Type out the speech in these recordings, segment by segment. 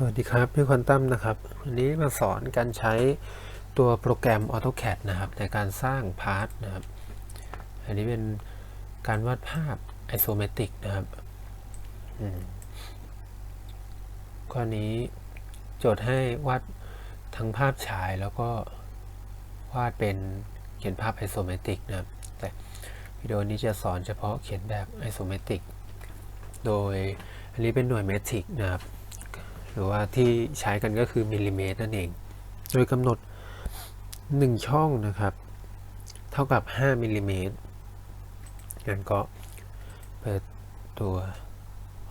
สวัสดีครับพี่ควอนตัมนะครับวันนี้มาสอนการใช้ตัวโปรแกรม AutoCAD นะครับ ในการสร้างพาร์ทนะครับ อันนี้เป็นการวาดภาพ isometric นะครับอืมข้อนี้โจทย์ให้วาดทั้งภาพฉายแล้วก็วาดเป็นเขียนภาพ isometric นะครับ แต่วิดีโอนี้จะสอนเฉพาะเขียนแบบ isometric โดยอันนี้เป็นหน่วยเมตริกนะครับ รือว่าที่ใช้กันก็คือมิลลิเมตรนั่นเอง โดยกำหนด 1 ช่องนะครับ เท่ากับ 5มิลลิเมตรงั้นก็เปิดตัว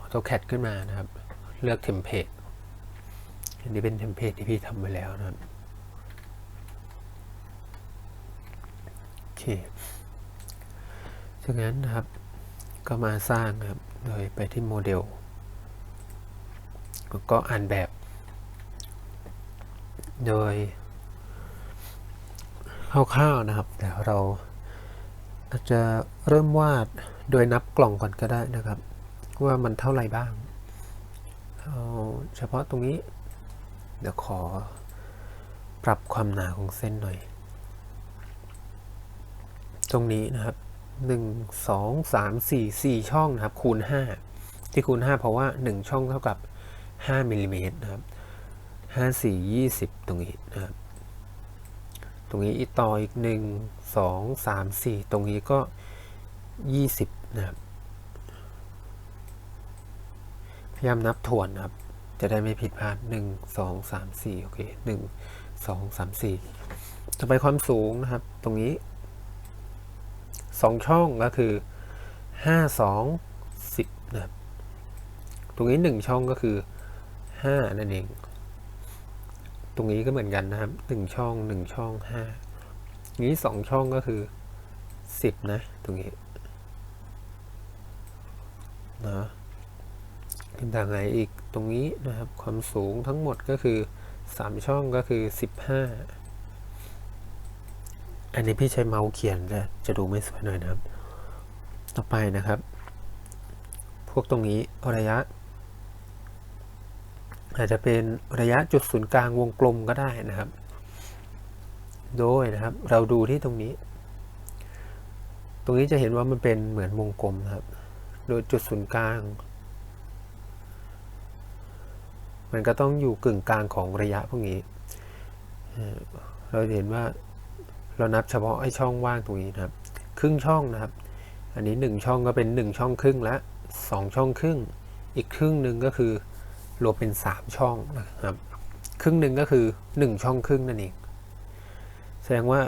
AutoCAD ขึ้นมานะครับ เลือกเทมเพลตอันนี้เป็นเทมเพลตที่พี่ทำไว้แล้วนะครับโอเคจากนั้นนะครับก็มาสร้างครับ โดยไปที่โมเดล ก็อ่านแบบ โดยคร่าวๆนะครับเดี๋ยวเราอาจจะเริ่มวาดโดยนับกล่องก่อนก็ได้นะครับ ว่ามันเท่าไหร่บ้างเอาเฉพาะตรงนี้ เดี๋ยวขอปรับความหนาของเส้นหน่อย ตรงนี้นะครับ 1 2 3 4 4 ช่องนะครับ คูณ 5 ที่คูณ 5 เพราะว่า 1 ช่องเท่ากับ 5มิลลิเมตรนะครับ5 4 20 ตรงนี้นะครับ ตรงนี้อีกต่ออีก 1 2 3 4 ตรงนี้ก็ 20 นะครับ พยายามนับทวนนะครับ จะได้ไม่ผิดพลาด 1 2 3 4 โอเค 1 2 3 4 ต่อไปความสูงนะครับ ตรงนี้ 2 ช่องก็คือ 5 2 10 นะครับ ตรงนี้ 1 ช่องก็คือ5 นั่นเอง ตรงนี้ก็เหมือนกันนะครับ 1 ช่อง 1 ช่อง 5 นี้ 2 ช่องก็คือ 10 นะ ตรงนี้นะขึ้นทางไหนอีกตรงนี้นะครับ ความสูงทั้งหมดก็คือ 3 ช่องก็คือ 15 อันนี้พี่ใช้เมาส์เขียนจะจะดูไม่สวยหน่อยนะครับ ต่อไปนะครับ พวกตรงนี้ระยะ อาจจะเป็นระยะจุดศูนย์กลางวงกลมก็ได้นะครับ โดยนะครับ เราดูที่ตรงนี้ ตรงนี้จะเห็นว่ามันเป็นเหมือนวงกลมนะครับ โดยจุดศูนย์กลาง มันก็ต้องอยู่กึ่งกลางของระยะพวกนี้ เราเห็นว่าเรานับเฉพาะไอ้ช่องว่างตรงนี้นะครับ ครึ่งช่องนะครับ อันนี้หนึ่งช่องก็เป็นหนึ่งช่องครึ่งละสองช่องครึ่ง อีกครึ่งหนึ่งก็คือ รวมเป็นสามช่องนะครับ ครึ่งหนึ่งก็คือหนึ่งช่องครึ่งนั่นเอง แสดงว่า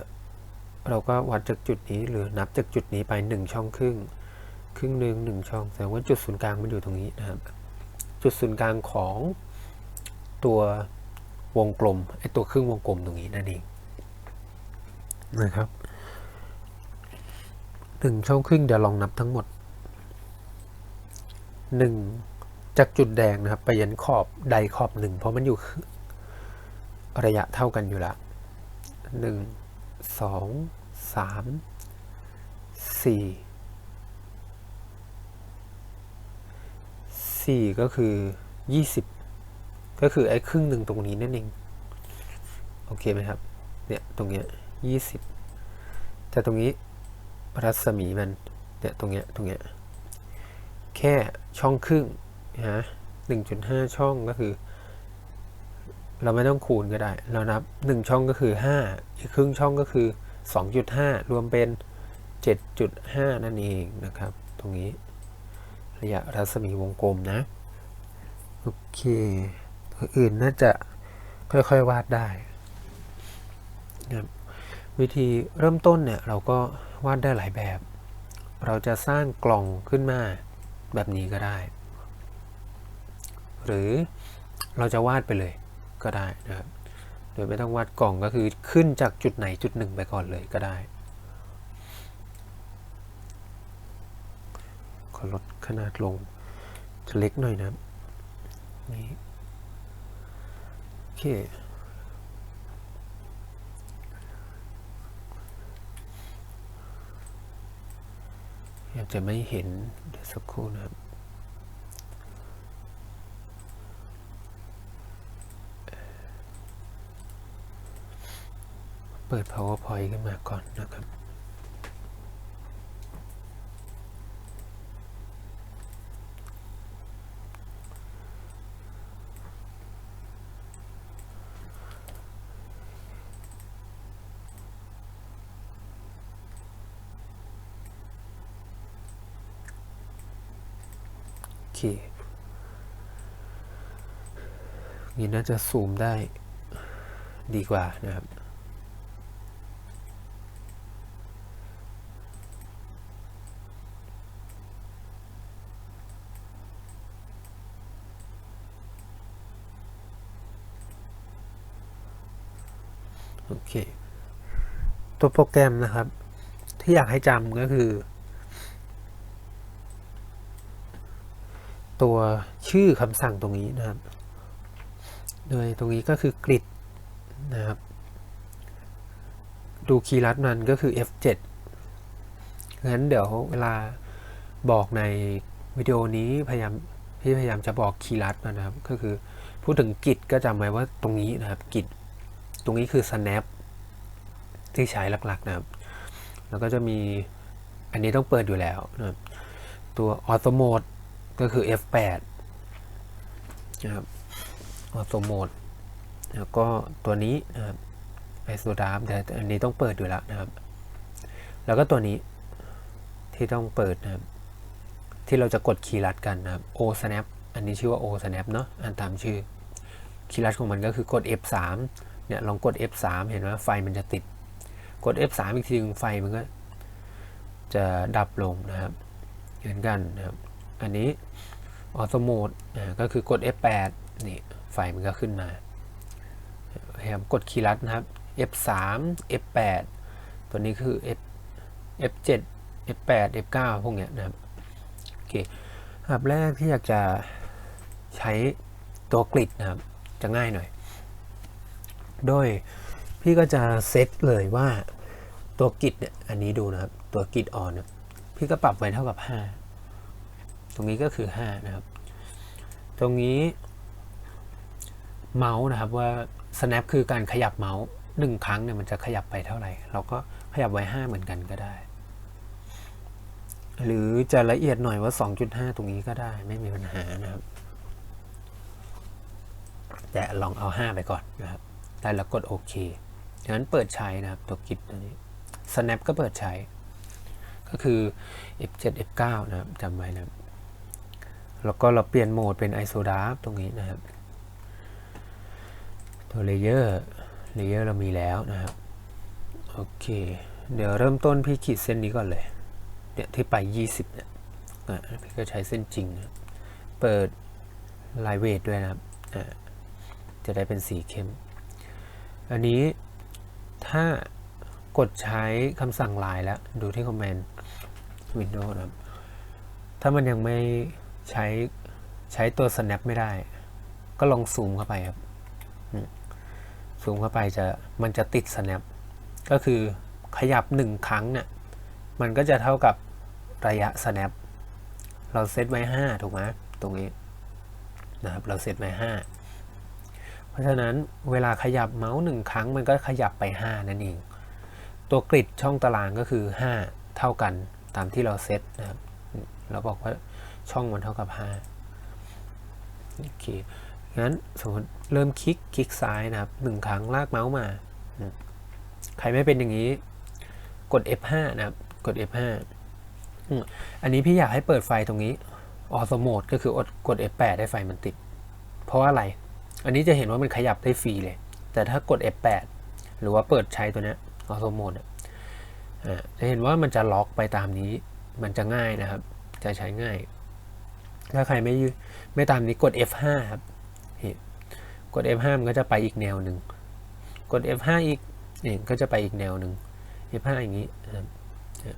เราก็วัดจากจุดนี้หรือนับจากจุดนี้ไปหนึ่งช่องครึ่ง ครึ่งหนึ่งหนึ่งช่อง แสดงว่าจุดศูนย์กลางมันอยู่ตรงนี้นะครับ จุดศูนย์กลางของตัววงกลมไอ้ตัวครึ่งวงกลมตรงนี้นั่นเองนะครับหนึ่งช่องครึ่งเดี๋ยวลองนับทั้งหมดหนึ่ง จากจุดแดงนะครับ ไปยันขอบใดขอบหนึ่งเพราะมันอยู่ระยะเท่ากันอยู่ล้วหนึ่งสองสามสี่สี่ก็คือยี่สิบก็คือไอ้ครึ่งหนึ่งตรงนี้นั่นเอง โอเคไหมครับ เนี่ยตรงเนี้ยยี่สิบแต่ตรงนี้รัศมีมันเนี่ยตรงเนี้ยตรงเนี้ยแค่ช่องครึ่ง นะหนึ่งจุดห้าช่องก็คือ เราไม่ต้องคูณก็ได้ เรานับหนึ่งช่องก็คือห้าอีกครึ่งช่องก็คือสองจุดห้ารวมเป็นเจ็ดจุดห้านั่นเองนะครับ ตรงนี้ ระยะรัศมีวงกลมนะ โอเคตัวอื่นน่าจะค่อยๆวาดได้นะวิธีเริ่มต้นเนี่ยเราก็วาดได้หลายแบบ เราจะสร้างกล่องขึ้นมาแบบนี้ก็ได้ หรือเราจะวาดไปเลยก็ได้นะครับโดยไม่ต้องวาดกล่องก็คือขึ้นจากจุดไหนจุดหนึ่งไปก่อนเลยก็ได้ขอลดขนาดลงจะเล็กหน่อยนะนี่โอเคอยากจะไม่เห็นเดี๋ยวสักครู่นะครับ เปิด powerpoint ขึ้นมาก่อนนะครับ โอเคนี่น่าจะซูมได้ดีกว่านะครับ โอเค ตัวโปรแกรมนะครับ ที่อยากให้จำก็คือ ตัวชื่อคำสั่งตรงนี้นะครับ โดยตรงนี้ก็คือกริดนะครับ ดูคีย์ลัดมันก็คือ F7 งั้นเดี๋ยวเวลาบอกในวิดีโอนี้พยายามพี่พยายามจะบอกคีย์ลัดนนะครับ ก็คือพูดถึงกิจก็จำไว้ว่าตรงนี้นะครับกิจ ตรงนี้คือ snap ที่ใช้หลักๆนะครับ แล้วก็จะมีอันนี้ต้องเปิดอยู่แล้วนะตัว auto mode ก็คือ F8 นะครับ auto mode แล้วก็ตัวนี้นะครับ iso d a r แต่อันนี้ต้องเปิดอยู่แล้วนะครับ แล้วก็ตัวนี้ที่ต้องเปิดนะครับ ที่เราจะกดคีย์ลัดกันนะครับ o snap อันนี้ชื่อว่า o snap เนาะอ่านตามชื่อคีย์ลัดของมันก็คือกด F3 เนี่ยลองกด F3 เห็นว่าไฟมันจะติด กด F3 อีกทีนึงไฟมันก็จะดับลงนะครับเหมือนกันนะครับ อันนี้ออโตโหมดก็คือกด F8 นี่ไฟมันก็ขึ้นมาพยายามกดคีย์ลัดนะครับ F3 F8 ตัวนี้คือ F F7 F8 F9 พวกเนี้ยนะครับโอเคอันแรกที่อยากจะใช้ตัวกริดนะครับ จะง่ายหน่อย โดยพี่ก็จะเซตเลยว่าตัวกริดเนี่ยอันนี้ดูนะครับ ตัวกริดออนพี่ก็ปรับไว้เท่ากับ 5 ตรงนี้ก็คือ 5 นะครับ ตรงนี้เมาส์นะครับว่า snap คือการขยับเมาส์หนึ่งครั้งเนี่ยมันจะขยับไปเท่าไหร่ เราก็ขยับไว้ 5 เหมือนกันก็ได้ หรือจะละเอียดหน่อยว่า 2.5 ตรงนี้ก็ได้ไม่มีปัญหานะครับ แต่ลองเอา 5 ไปก่อนนะครับ ได้แล้วกดโอเคงั้นเปิดใช้นะครับตัวกิจตัวนี้ snap ก็เปิดใช้ ก็คือ F7 F9 นะครับจำไว้นะครับแล้วก็เราเปลี่ยนโหมดเป็น ISO dark ตรงนี้นะครับ ตัวเลเยอร์เลเยอร์เรามีแล้วนะครับ โอเค เดี๋ยวเริ่มต้นพี่ขีดเส้นนี้ก่อนเลยเนี่ยที่ไป 20 เนี่ยอะพี่ก็ใช้เส้นจริงนะเปิดลายเวทด้วยนะครับอะจะได้เป็นสีเข้ม อันนี้ถ้ากดใช้คำสั่งลายแล้ว ดูที่คอมเมนต์ Windows นะครับถ้ามันยังไม่ใช้ใช้ตัว snap ไม่ได้ ก็ลองซูมเข้าไปครับซูมเข้าไปจะมันจะติด snap ก็คือขยับหนึ่งครั้งเนี่ยมันก็จะเท่ากับระยะ snap เราเซตไว้ 5 ถูกไหมตรงนี้นะครับ เราเซตไว้ 5 เพราะฉะนั้นเวลาขยับเมาส์หนึ่งครั้งมันก็ขยับไป 5 นั่นเอง ตัวกริดช่องตารางก็คือ 5 เท่ากันตามที่เราเซตนะครับเราบอกว่าช่องมันเท่ากับ5โอเคงั้นสมมติเริ่มคลิกคลิกซ้ายนะครับหนึ่งครั้งลากเมาส์มา ใครไม่เป็นอย่างนี้กด F5 นะครับ กด F5 อันนี้พี่อยากให้เปิดไฟตรงนี้ออโตโหมดก็คือกด F8 ให้ไฟมันติด เพราะว่าอะไร อันนี้จะเห็นว่ามันขยับได้ฟรีเลย แต่ถ้ากด F8 หรือว่าเปิดใช้ตัวนี้ออโตโหมดจะเห็นว่ามันจะล็อกไปตามนี้ มันจะง่ายนะครับ จะใช้ง่าย ถ้าใครไม่ไม่ตามนี้กด F5 ครับกด F5 มันก็จะไปอีกแนวหนึ่ง กด F5 อีกนี่ก็จะไปอีกแนวหนึ่ง F5 อย่างนี้นะครับ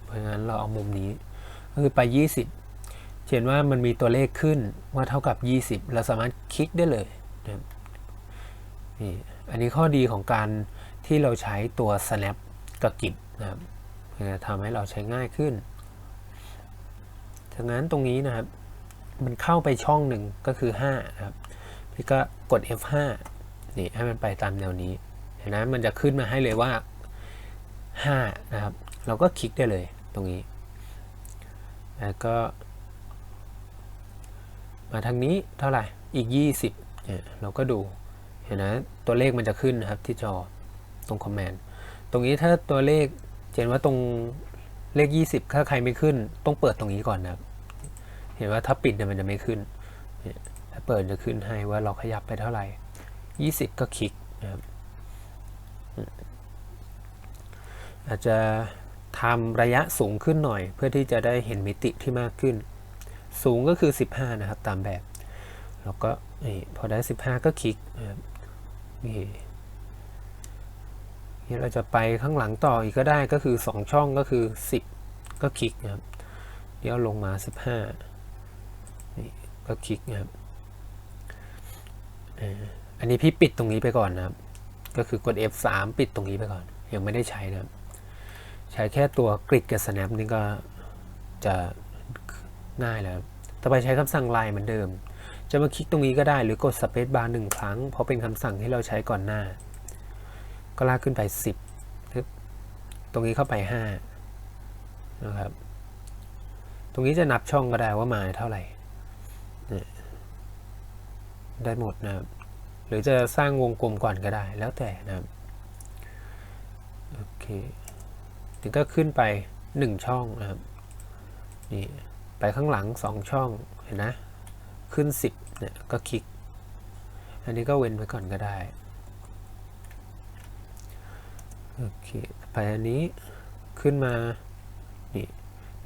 เพราะงั้นเราเอามุมนี้ ก็คือไป 20 เห็นว่ามันมีตัวเลขขึ้นว่าเท่ากับ 20 เราสามารถคลิกได้เลยนะครับ นี่อันนี้ข้อดีของการที่เราใช้ตัว snap กับกิจนะครับจะทำให้เราใช้ง่ายขึ้นดังนั้นตรงนี้นะครับ มันเข้าไปช่องหนึ่งก็คือ5นะครับพี่ก็กด F5 นี่ให้มันไปตามแนวนี้เห็นไหมมันจะขึ้นมาให้เลยว่า5นะครับ เราก็คลิกได้เลยตรงนี้ แล้วก็ มาทางนี้เท่าไหร่ อีก 20เนี่ยเราก็ดู เห็นนะ ตัวเลขมันจะขึ้นนะครับที่จอตรงคอมเมนต์ตรงนี้ถ้าตัวเลขเห็นว่าตรงเลข 20 ถ้าใครไม่ขึ้น ต้องเปิดตรงนี้ก่อนนะครับ เห็นว่าถ้าปิดเนี่ยมันจะไม่ขึ้น ถ้าเปิดจะขึ้นให้ว่าเราขยับไปเท่าไหร่ 20 ก็คลิกนะครับอาจจะทำระยะสูงขึ้นหน่อย เพื่อที่จะได้เห็นมิติที่มากขึ้น สูงก็คือ 15 นะครับ ตามแบบ แล้วก็พอได้ 15 ก็คลิกนะครับ นี่นี่เราจะไปข้างหลังต่ออีกก็ได้ก็คือ 2 ช่องก็คือ 10 ก็คลิกนะครับ เดี๋ยวลงมา 15นี่ก็คลิกนะครับอันนี้พี่ปิดตรงนี้ไปก่อนนะครับ ก็คือกด F3 ปิดตรงนี้ไปก่อน ยังไม่ได้ใช้นะครับ ใช้แค่ตัวกริดกับ snap นี่ก็จะง่ายแล้ว ต่อไปใช้คำสั่งไลน์เหมือนเดิม จะมาคลิกตรงนี้ก็ได้หรือกด space bar หนึ่งครั้ง เพราะเป็นคำสั่งที่เราใช้ก่อนหน้า ก็ลากขึ้นไป 10ปึ๊บตรงนี้เข้าไป 5 นะครับ ตรงนี้จะนับช่องก็ได้ว่ามาเท่าไหร่ ได้หมดนะครับ หรือจะสร้างวงกลมก่อนก็ได้แล้วแต่นะครับ โอเค ถึงก็ขึ้นไป 1 ช่องนะครับ นี่ ไปข้างหลัง 2 ช่อง เห็นนะ ขึ้น 10เนี่ยก็คลิก อันนี้ก็เว้นไว้ก่อนก็ได้ โอเคไปอันนี้ขึ้นมา นี่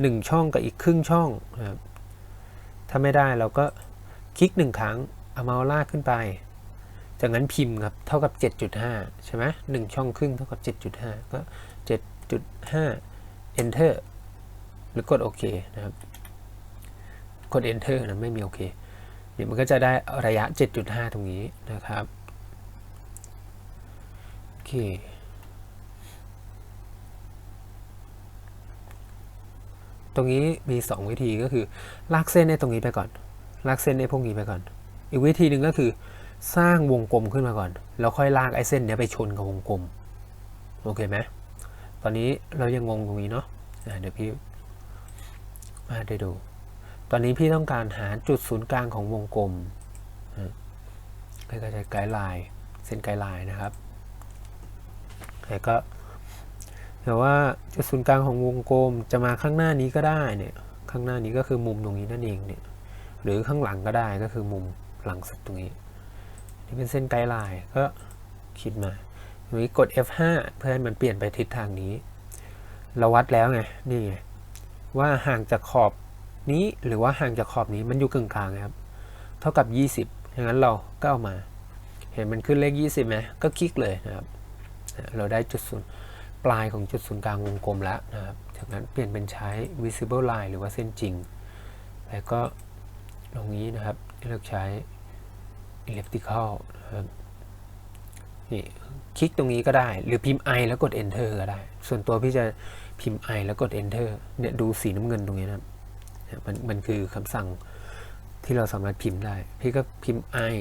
หนึ่งช่องกับอีกครึ่งช่องนะครับถ้าไม่ได้เราก็คลิกหนึ่งครั้งเอาเมาส์ลากขึ้นไป จากนั้นพิมพ์ครับ เท่ากับ 7.5 ใช่ไหมหนึ่งช่องครึ่งเท่ากับ 7.5 ก็ 7.5 enter หรือกดโอเคนะครับ กด enter นะไม่มีโอเค เดี๋ยวมันก็จะได้ระยะ 7.5 ตรงนี้นะครับโอเคตรงนี้มี 2 วิธีก็คือ ลากเส้นในตรงนี้ไปก่อน ลากเส้นในพวกนี้ไปก่อน อีกวิธีหนึ่งก็คือ สร้างวงกลมขึ้นมาก่อน แล้วค่อยลากไอ้เส้นเนี้ยไปชนกับวงกลม โอเคไหมตอนนี้เรายังงงตรงนี้เนาะะเดี๋ยวพี่มาได้ดู ตอนนี้พี่ต้องการหาจุดศูนย์กลางของวงกลมนะพี่ก็จะไกด์ไลน์เส้นไกด์ไลน์นะครับแล้วก็แต่ว่าจุดศูนย์กลางของวงกลมจะมาข้างหน้านี้ก็ได้เนี่ยข้างหน้านี้ก็คือมุมตรงนี้นั่นเองเนี่ยหรือข้างหลังก็ได้ก็คือมุมหลังสุดตรงนี้ นี่เป็นเส้นไกด์ไลน์ก็คิดมาตรงนี้กด F5 เพื่อให้มันเปลี่ยนไปทิศทางนี้ เราวัดแล้วไงนี่ไงว่าห่างจากขอบ นี้หรือว่าห่างจากขอบนี้มันอยู่กึ่งกลางนะครับ เท่ากับ 20อย่างนั้นเราก็เอามา เห็นมันขึ้นเลข 20ไหมก็คลิกเลยนะครับ เราได้จุดศูนย์ปลายของจุดศูนย์กลางวงกลมแล้วนะครับจากนั้นเปลี่ยนเป็นใช้ visible line หรือว่าเส้นจริง แล้วก็ตรงนี้นะครับเลือกใช้ elliptical นะครับนี่คลิกตรงนี้ก็ได้ หรือพิมพ์ i แล้วกด enter ก็ได้ ส่วนตัวพี่จะพิมพ์ i แล้วกด enter เนี่ยดูสีน้ำเงินตรงนี้นะครับ มันมันคือคำสั่งที่เราสามารถพิมพ์ได้ พี่ก็พิมพ์ i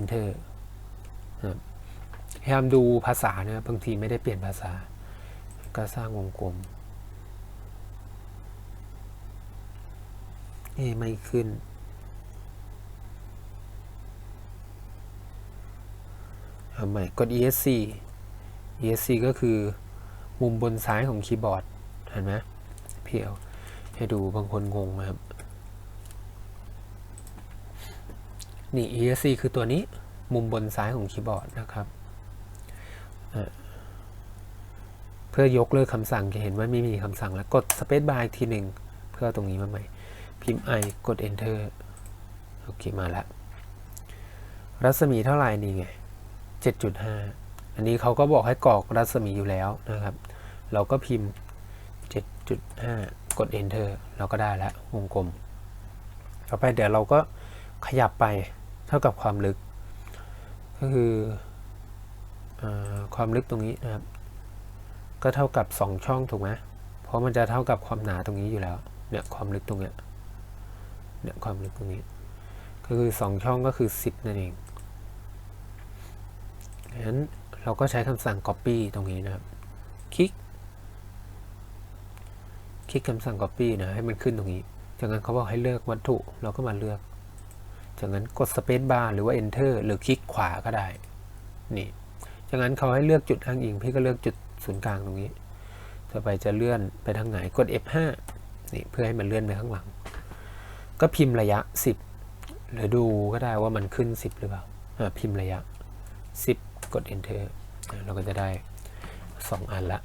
enter นะพยายามดูภาษานะบางทีไม่ได้เปลี่ยนภาษา ก็สร้างวงกลมเอ๊ะไม่ขึ้นทำใหม่ กด ESC ESC ก็คือมุมบนซ้ายของคีย์บอร์ด เห็นไหมเพียว ให้ดูบางคนงงนะครับ นี่ ESC คือตัวนี้มุมบนซ้ายของคีย์บอร์ดนะครับ เพื่อยกเลิกคำสั่งจะเห็นว่าไม่มีคำสั่งแล้วกด Space Bar อีกทีหนึ่งเพื่อตรงนี้มาใหม่ พิมพ์ i กด Enter โอเค มาแล้ว รัศมีเท่าไหร่นี่ไง 7.5 อันนี้เขาก็บอกให้กรอกรัศมีอยู่แล้วนะครับ เราก็พิมพ์ 7.5 กด enter เราก็ได้แล้ววงกลม ต่อไปเดี๋ยวเราก็ขยับไปเท่ากับความลึก ก็คืออความลึกตรงนี้นะครับ ก็เท่ากับ 2 ช่องถูกไหมเพราะมันจะเท่ากับความหนาตรงนี้อยู่แล้วเนี่ยความลึกตรงเนี้ยเนี่ยความลึกตรงนี้ ก็คือ 2 ช่องก็คือ 10 นั่นเองงั้นเราก็ใช้คำสั่ง copy ตรงนี้นะครับ คลิก คลิกคำสั่ง copy นะให้มันขึ้นตรงนี้ จากนั้นเขาบอกให้เลือกวัตถุ เราก็มาเลือก จากนั้นกด space bar หรือว่า enter หรือคลิกขวาก็ได้ นี่ จากนั้นเขาให้เลือกจุดอ้างอิง พี่ก็เลือกจุดศูนย์กลางตรงนี้ ต่อไปจะเลื่อนไปทางไหน กด F5 นี่เพื่อให้มันเลื่อนไปข้างหลัง ก็พิมพ์ระยะ 10 หรือดูก็ได้ว่ามันขึ้น 10 หรือเปล่าอ่าพิมพ์ระยะ 10 กด enter เราก็จะได้ 2 อันละ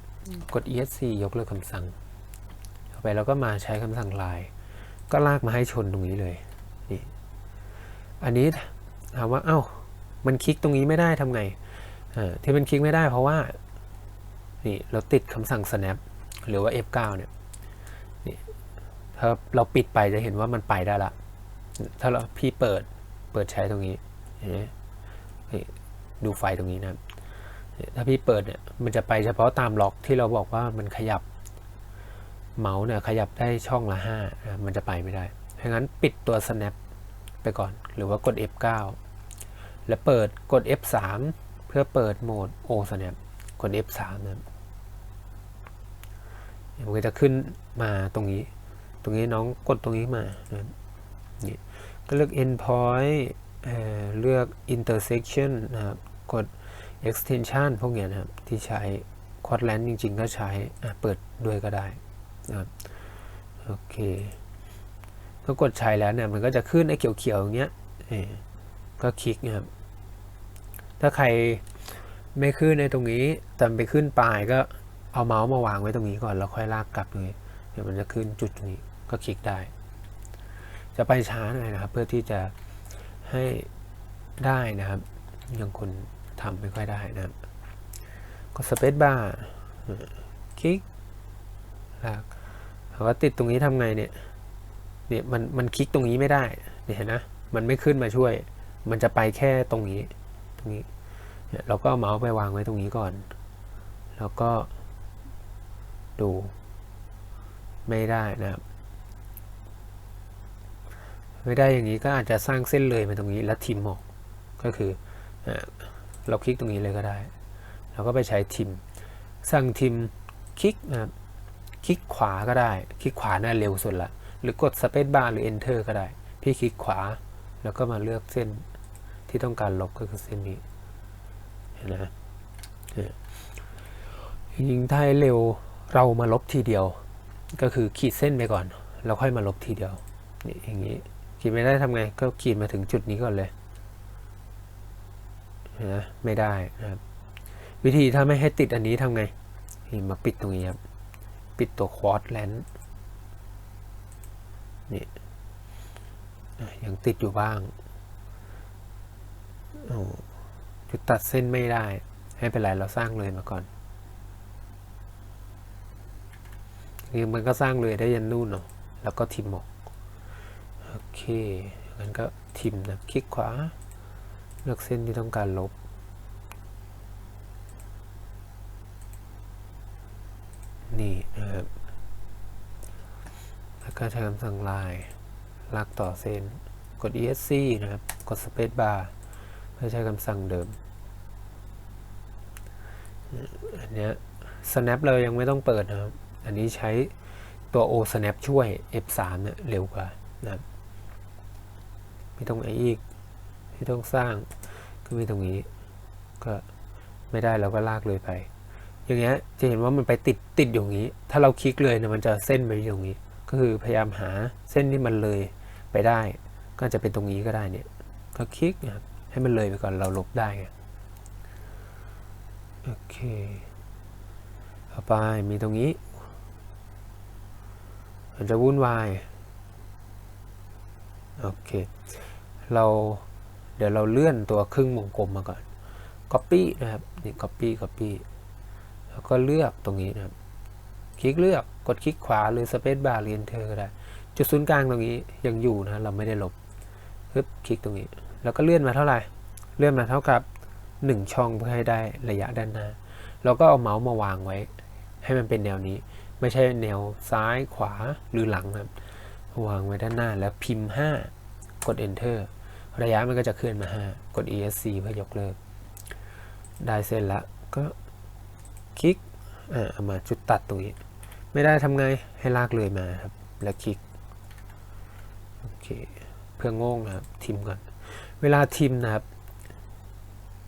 กด esc ยกเลิกคำสั่ง ไปเราก็มาใช้คำสั่งลาย ก็ลากมาให้ชนตรงนี้เลยนี่อันนี้ถามว่าเอ้ามันคลิกตรงนี้ไม่ได้ทำไงที่มันคลิกไม่ได้เพราะว่านี่เราติดคำสั่ง snap หรือว่า F9 เนี่ยนี่ถ้าเราปิดไปจะเห็นว่ามันไปได้ละ ถ้าเราพี่เปิดเปิดใช้ตรงนี้นี่ดูไฟตรงนี้นะถ้าพี่เปิดเนี่ยมันจะไปเฉพาะตามล็อกที่เราบอกว่ามันขยับ เมาส์เนี่ยขยับได้ช่องละห้านะมันจะไปไม่ได้ดังนั้นปิดตัว snap ไปก่อน หรือว่ากด F9 แล้วเปิดกด F3 เพื่อเปิดโหมด O snap กด F3 นะมันก็จะขึ้นมาตรงนี้ ตรงนี้น้องกดตรงนี้มานะนี่ก็เลือก endpoint เเลือก intersection นะครับ กด extension พวกเนี้ยนะครับ ที่ใช้ Quadrant จริง ๆ ก็ใช้เปิดด้วยก็ได้ นะครับโอเคพอกดใช้แล้วเนี่ยมันก็จะขึ้นไอ้เขียวๆอย่างเงี้ยก็คลิกนะครับ ถ้าใครไม่ขึ้นในตรงนี้แต่ไปขึ้นปลายก็เอาเมาส์มาวางไว้ตรงนี้ก่อนแล้วค่อยลากกลับตรงนี้เดี๋ยวมันจะขึ้นจุดตรงนี้ก็คลิกได้ จะไปช้าหน่อยนะครับ เพื่อที่จะให้ได้นะครับ ยังคนทำไม่ค่อยได้นะครับกดสเปซบาร์คลิกลาก ถามว่าติดตรงนี้ทำไงเนี่ยเนี่ยมันมันคลิกตรงนี้ไม่ได้เนี่ยเห็นนะมันไม่ขึ้นมาช่วย มันจะไปแค่ตรงนี้ตรงนี้เนี่ยเราก็เมาส์ไปวางไว้ตรงนี้ก่อน แล้วก็ดูไม่ได้นะครับไม่ได้อย่างนี้ก็อาจจะสร้างเส้นเลยมาตรงนี้แล้วทิมออกก็คือเราคลิกตรงนี้เลยก็ได้ เราก็ไปใช้ทิม สั่งทิมคลิกนะครับ คลิกขวาก็ได้ คลิกขวาน่าเร็วสุดละ หรือกด Space Bar หรือ Enter ก็ได้ พี่คลิกขวา แล้วก็มาเลือกเส้นที่ต้องการลบก็คือเส้นนี้ เห็นไหมยจริงๆถ้าให้เร็วเรามาลบทีเดียว ก็คือขีดเส้นไปก่อน แล้วค่อยมาลบทีเดียว นี่อย่างนี้ ขีดไม่ได้ทำไง ก็ขีดมาถึงจุดนี้ก่อนเลยนไหมไม่ได้นะครับ วิธีถ้าไม่ให้ติดอันนี้ทำไง มาปิดตรงนี้ครับ ปิดตัวควอดแลนนี่ยังติดอยู่บ้างโอ้จุดตัดเส้นไม่ได้ให้เป็นไรเราสร้างเลยมาก่อนคือมันก็สร้างเลยได้ยันนู่นเนาะแล้วก็ทิมออกโอเคงั้นก็ทิมนะคลิกขวา เลือกเส้นที่ต้องการลบ นี่นะครับ แล้วก็ใช้คำสั่งลายลากต่อเส้น กด esc นะครับ กด space bar เพื่อใช้คำสั่งเดิม อันนี้ snap เรายังไม่ต้องเปิดนะครับ อันนี้ใช้ตัว o snap ช่วย f3 เนี่ยเร็วกว่านะครับไม่ต้องไออีกไม่ต้องสร้างก็มีตรงนี้ ก็ไม่ได้เราก็ลากเลยไป อย่างเงี้ยจะเห็นว่ามันไปติดติดอยู่างนี้ ถ้าเราคลิกเลยเนี่ยมันจะเส้นไปอยู่ตรงนี้ ก็คือพยายามหาเส้นที่มันเลยไปได้ ก็จะเป็นตรงนี้ก็ได้เนี่ย ก็คลิกนะครับให้มันเลยไปก่อนเราลบได้ไงโอเคต่อไปมีตรงนี้มันจะวุ่นวายโอเค เราเดี๋ยวเราเลื่อนตัวครึ่งวงกลมมาก่อน Copy นะครับนี่ Copy Copy แล้วก็เลือกตรงนี้นะครับ คลิกเลือกกดคลิกขวาหรือ Space Bar หรือ Enter ก็ได้ จุดศูนย์กลางตรงนี้ยังอยู่นะเราไม่ได้ลบปึ๊บคลิกตรงนี้ แล้วก็เลื่อนมาเท่าไหร่ เลื่อนมาเท่ากับ 1 ช่องเพื่อให้ได้ระยะด้านหน้าเราก็เอาเมาส์มาวางไว้ ให้มันเป็นแนวนี้ ไม่ใช่แนวซ้ายขวาหรือหลังนะครับ วางไว้ด้านหน้าแล้วพิมพ์ 5 กด Enter ระยะมันก็จะเคลื่อนมา 5 กด ESC เพื่อยกเลิก ได้เส้นละก็ คลิกอ่าเอามาจุดตัดตรงนี้ ไม่ได้ทำไงให้ลากเลยมาครับแล้วคลิกโอเคเพื่อโง่งนะครับทิมก่อน เวลาทิมนะครับ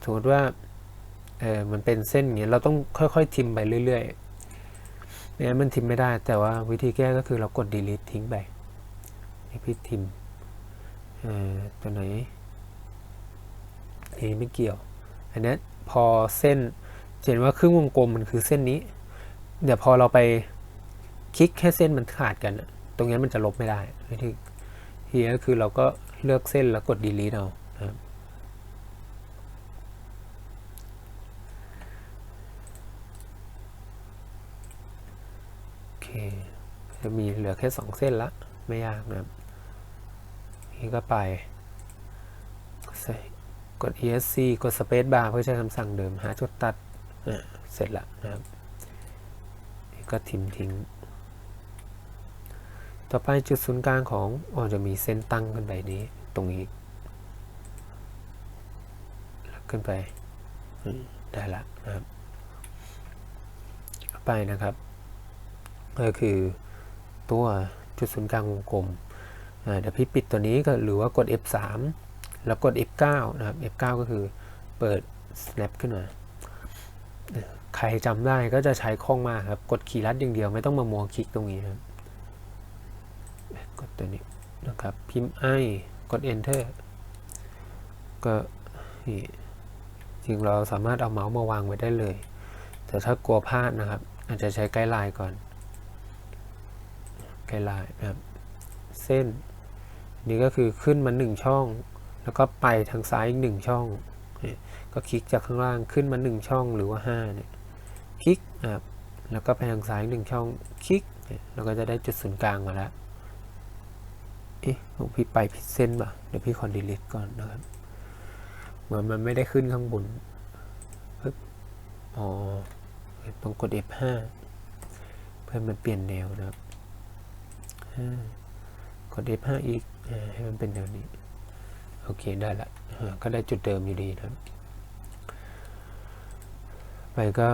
สมมติว่าเออมันเป็นเส้นอย่างเงี้ยเราต้องค่อยๆทิมไปเรื่อยๆไม่งั้นมันทิมไม่ได้ แต่ว่าวิธีแก้ก็คือเรากด delete ทิ้งไปนี่พี่ทิมเออตัวไหนนี่ไม่เกี่ยว อันนี้พอเส้น เห็นว่าครึ่งวงกลมมันคือเส้นนี้ เดี๋ยวพอเราไปคลิกแค่เส้นมันขาดกัน ตรงนี้มันจะลบไม่ได้วิธีทีก็คือเราก็เลือกเส้นแล้วกด delete เอานะครับโอเคจะมีเหลือแค่สองเส้นละ ไม่ยากนะครับนี่ก็ไป กด esc กด space bar เพื่อใช้คำสั่งเดิมหาจุดตัด เสร็จละนะครับนี่ก็ทิมทิ้ง ต่อไปจุดศูนย์กลางของอ๋อจะมีเส้นตั้งขึ้นไปนี้ตรงนี้ขึ้นไปได้ละนะครับไปนะครับ ก็คือตัวจุดศูนย์กลางวงกลมเดี๋ยวพี่ปิดตัวนี้ก็หรือว่ากด F3 แล้วกด F9 นะครับ F9 ก็คือเปิด snap ขึ้นมา ใครจำได้ก็จะใช้คล่องมากครับ กดคีย์ลัดอย่างเดียวไม่ต้องมามัวคลิกตรงนี้นะครับกดตัวนี้นะครับพิมพ์ i กด enter ก็นี่จริงเราสามารถเอาเมาส์มาวางไว้ได้เลย แต่ถ้ากลัวพลาดนะครับ อาจจะใช้ไกด์ไลน์ก่อนไกด์ไลน์นะครับ เส้น นี่ก็คือขึ้นมาหนึ่งช่อง แล้วก็ไปทางซ้ายอีกหนึ่งช่อง เนี่ยก็คลิกจากข้างล่างขึ้นมาหนึ่งช่องหรือว่าห้าเนี่ยคลิกนะครับแล้วก็ไปทางซ้ายหนึ่งช่องคลิกเราก็จะได้จุดศูนย์กลางมาแล้วเอ๊ะของพี่ไปผิดเส้นป่ะเดี๋ยวพี่ขอนดีลิทก่อนนะครับเหมือนมันไม่ได้ขึ้นข้างบนปึ๊บอ๋อต้องกด F5 เพื่อมันเปลี่ยนแนวนะครับอ่ากด F5 อีกให้มันเป็นแนวนี้ โอเคได้ละก็ได้จุดเดิมอยู่ดีนะไปก็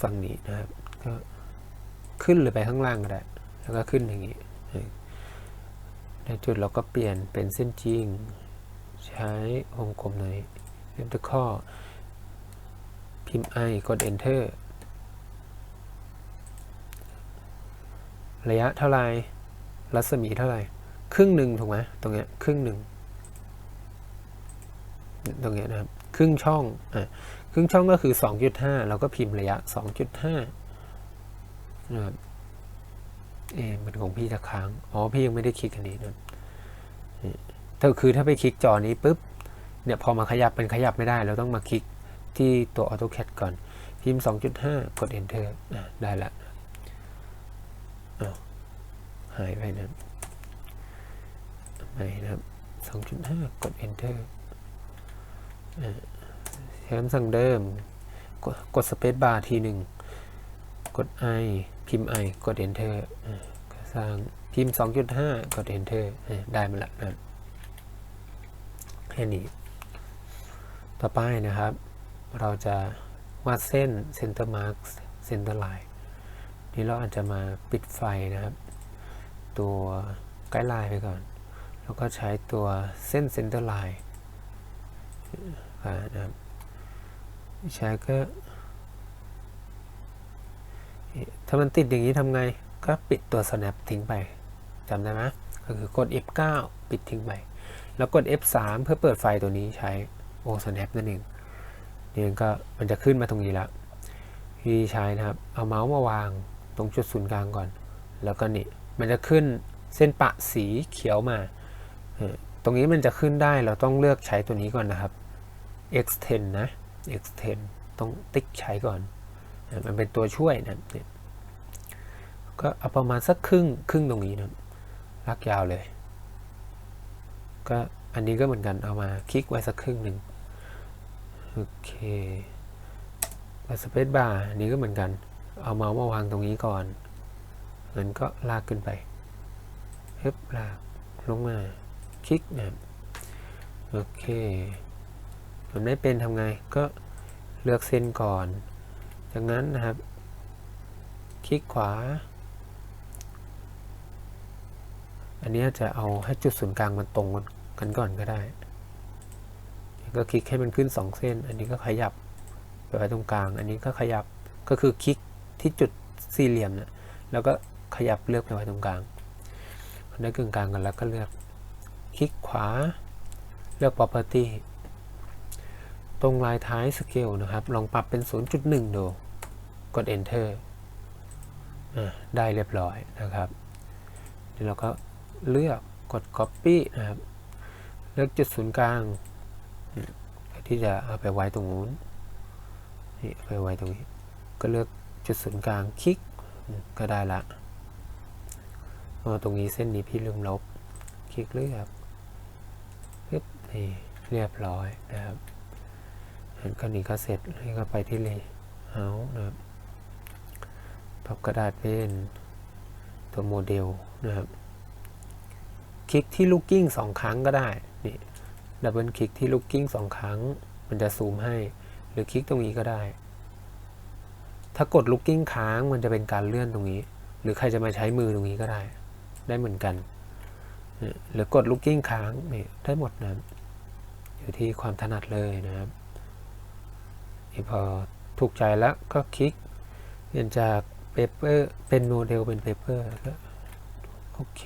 ฝั่งนี้นะครับ ก็ขึ้นหรือไปข้างล่างก็ได้ แล้วก็ขึ้นอย่างนี้ในจุดเราก็เปลี่ยนเป็นเส้นจริง ใช้วงกลมในเริ่มตะข้อ พิมพ์ i กด enter ระยะเท่าไรรัศมีเท่าไรครึ่งหนึ่งถูกไหมตรงเนี้ยครึ่งหนึ่ง ตรงนี้นะครับ ครึ่งช่องอะครึ่งช่องก็คือ 2.5 เราก็พิมพ์ระยะ 2.5นะครับเอมันของพี่จะค้างอ๋อพี่ยังไม่ได้คลิกอันนี้นะถ้าคือถ้าไปคลิกจอนี้ปุ๊บเนี่ยพอมาขยับเป็นขยับไม่ได้ เราต้องมาคลิกที่ตัว AutoCAD ก่อน พิมพ์ 2.5 กด Enter อะได้ละหายไปนะไม่นะครับ 2.5 กด Enter อะใช้คำสั่งเดิม กดกด Space Bar ทีหนึ่ง กด i พิมพ์ i กด Enter อะก็สร้างพิมพ์ 2.5 กด Enter อะได้มาละนะแค่นี้ ต่อไปนะครับ เราจะวาดเส้น center mark center line นี่เราอาจจะมาปิดไฟนะครับ ตัวไกด์ไลน์ไปก่อน แล้วก็ใช้ตัวเส้น center line นะครับใช้ก็ถ้ามันติดอย่างนี้ทำไง ก็ปิดตัว snap ทิ้งไปจำได้ไหมก็คือกด F9 ปิดทิ้งไป แล้วกด F3 เพื่อเปิดไฟตัวนี้ใช้ o snap นั่นเองนี่ก็มันจะขึ้นมาตรงนี้แล้วที่ใช้นะครับ เอาเมาส์มาวางตรงจุดศูนย์กลางก่อน แล้วก็นี่มันจะขึ้นเส้นปะสีเขียวมา ตรงนี้มันจะขึ้นได้เราต้องเลือกใช้ตัวนี้ก่อนนะครับ extend นะ extend ต้องติ๊กใช้ก่อนมันเป็นตัวช่วยนะเนี่ยก็เอาประมาณสักครึ่งครึ่งตรงนี้นะลากยาวเลย ก็อันนี้ก็เหมือนกันเอามาคลิกไว้สักครึ่งหนึ่งโอเคสเปซบาร์นี้ก็เหมือนกัน เอาเมาส์มาวางตรงนี้ก่อนงั้นก็ลากขึ้นไปเฮ้บลากลงมา คลิกนะโอเค มันไม่เป็นทำไงก็เลือกเส้นก่อน จากนั้นนะครับ คลิกขวา อันนี้จะเอาให้จุดศูนย์กลางมันตรงกันก่อนก็ได้ ก็คลิกให้มันขึ้นสองเส้น อันนี้ก็ขยับไปไว้ตรงกลาง อันนี้ก็ขยับก็คือคลิกที่จุดสี่เหลี่ยมเนี่ยแล้วก็ขยับเลือกไปไว้ตรงกลางพอได้กึ่งกลางกันแล้วก็เลือก คลิกขวาเลือก property ตรงลายท้ายสเกลนะครับ ลองปรับเป็น 0.1 ดู กด enter อะได้เรียบร้อยนะครับเดี๋ยวเราก็เลือกกด copy นะครับ เลือกจุดศูนย์กลาง ที่จะเอาไปไว้ตรงนู้นนี่ไปไว้ตรงนี้ ก็เลือกจุดศูนย์กลางคลิกก็ได้ละอ๋อตรงนี้เส้นนี้พี่ลืมลบ คลิกเลือกปึ๊บนี่เรียบร้อยนะครับ อันก็นี้ก็เสร็จนี่ก็ไปที่เลเอานะครับปรับกระดาษเป็นตัวโมเดลนะครับ คลิกที่ลูกกิ้งสองครั้งก็ได้ นี่ดับเบิลคลิกที่ลูกกิ้งสองครั้ง มันจะซูมให้ หรือคลิกตรงนี้ก็ได้ ถ้ากดลูกกิ้งค้างมันจะเป็นการเลื่อนตรงนี้ หรือใครจะมาใช้มือตรงนี้ก็ได้ ได้เหมือนกัน หรือกดลูกกิ้งค้างนี่ได้หมดนะครับอยู่ที่ความถนัดเลยนะครับ พอถูกใจแล้วก็คลิกเปลี่ยนจากเปเปอร์เป็นโมเดลเป็นเปเปอร์แล้วโอเค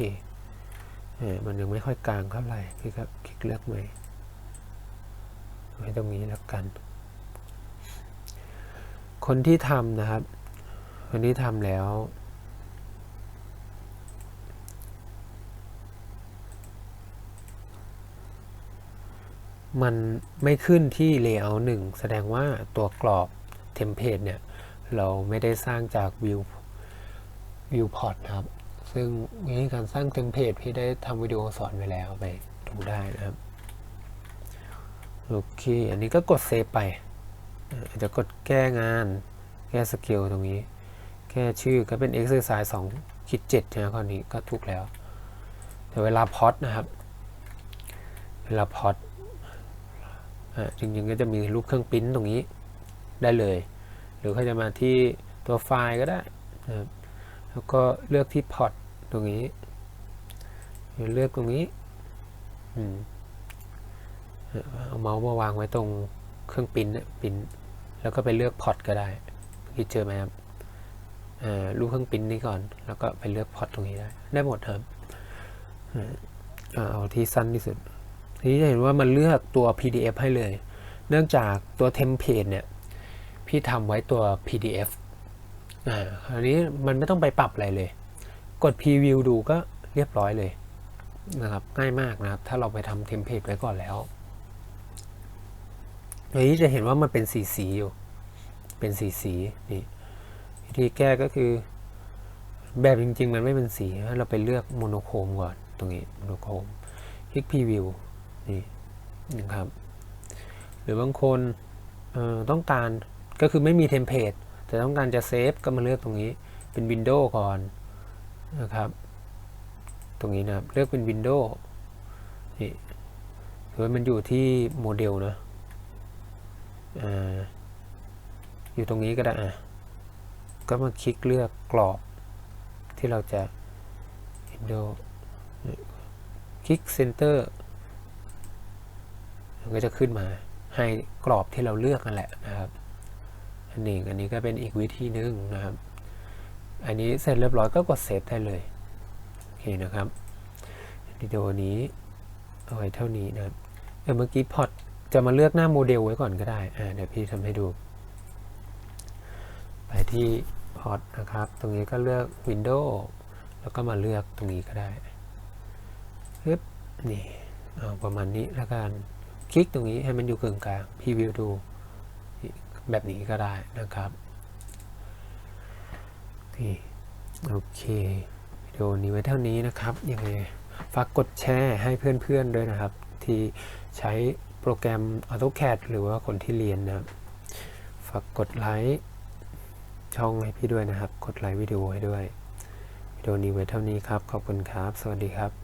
เออมันยังไม่ค่อยกลางเท่าไหร่พี่ก็คลิกเลือกใหม่ไว้ตรงนี้แล้วกัน คนที่ทำนะครับ คนที่ทำแล้ว มันไม่ขึ้นที่ layout หนึ่งแสดงว่าตัวกรอบเทมเพลตเนี่ย เราไม่ได้สร้างจาก view viewport นะครับ ซึ่งวิธีการสร้างเทมเพลตพี่ได้ทำวิดีโอสอนไว้แล้วไปดูได้นะครับ โอเค อันนี้ก็กดเซฟไปอาจจะกดแก้งาน แก้สเกลตรงนี้ แก้ชื่อก็เป็น exercise 2คิด7นะข้อนี้ก็ถูกแล้ว แต่เวลาพอดนะครับ เวลาพอด จริงๆก็จะมีรูปเครื่องปริ้นตรงนี้ได้เลย หรือเขาจะมาที่ตัวไฟล์ก็ได้นะครับแล้วก็เลือกที่พอร์ตตรงนี้เลือกตรงนี้เอาเมาส์มาวางไว้ตรงเครื่องปิ้นเนี่ยปริ้นแล้วก็ไปเลือกพอร์ตก็ได้คิดเจอไหมครับรูปเครื่องปริ้นนี้ก่อน แล้วก็ไปเลือกพอร์ตตรงนี้ได้ ได้หมดครับเอาที่สั้นที่สุด ทีนี้จะเห็นว่ามันเลือกตัว PDF ให้เลย เนื่องจากตัวเทมเพลตเนี่ย พี่ทำไว้ตัว PDF อ่าอันนี้มันไม่ต้องไปปรับอะไรเลย กด Preview ดูก็เรียบร้อยเลยนะครับ ง่ายมากนะครับ ถ้าเราไปทำเทมเพลตไว้ก่อนแล้วอันนี้จะเห็นว่ามันเป็นสีสีอยู่ เป็นสีสีนี่วิธีแก้ก็คือ แบบจริง ๆ มันไม่เป็นสี เราไปเลือกโมโนโครมก่อน ตรงนี้โมโนโครมคลิก Preview นี่นะครับ หรือบางคนต้องการก็คือไม่มีเทมเพลตแต่ต้องการจะเซฟก็มาเลือกตรงนี้เป็นวินโดว์ก่อนนะครับ ตรงนี้นะครับเลือกเป็นวินโดว์นี่คือมันอยู่ที่โมเดลนะออยู่ตรงนี้ก็ได้อะก็มาคลิกเลือกกรอบ ที่เราจะวินโดว์คลิกเซนเตอร์ มันก็จะขึ้นมาให้กรอบที่เราเลือกนั่นแหละนะครับ อันนี้อันนี้ก็เป็นอีกวิธีหนึ่งนะครับ อันนี้เสร็จเรียบร้อยก็กดเซฟได้เลยโอเคนะครับวิดีโอนี้เอาไว้เท่านี้นะครับเมื่อกี้พอดจะมาเลือกหน้าโมเดลไว้ก่อนก็ได้อ่าเดี๋ยวพี่ทำให้ดู ไปที่พอดนะครับ ตรงนี้ก็เลือก Windows แล้วก็มาเลือกตรงนี้ก็ได้ปึ๊บนี่เอาประมาณนี้แล้วกัน คลิกตรงนี้ให้มันอยู่กึ่งกลางพรีวิวดูแบบนี้ก็ได้นะครับนี่โอเควิดีโอนี้ไว้เท่านี้นะครับยังไงฝากกดแชร์ให้เพื่อนๆด้วยนะครับ ที่ใช้โปรแกรม AutoCAD หรือว่าคนที่เรียนนะครับฝากกดไลค์ช่องให้พี่ด้วยนะครับ กดไลค์วิดีโอให้ด้วยวิดีโอนี้ไว้เท่านี้ครับ ขอบคุณครับ สวัสดีครับ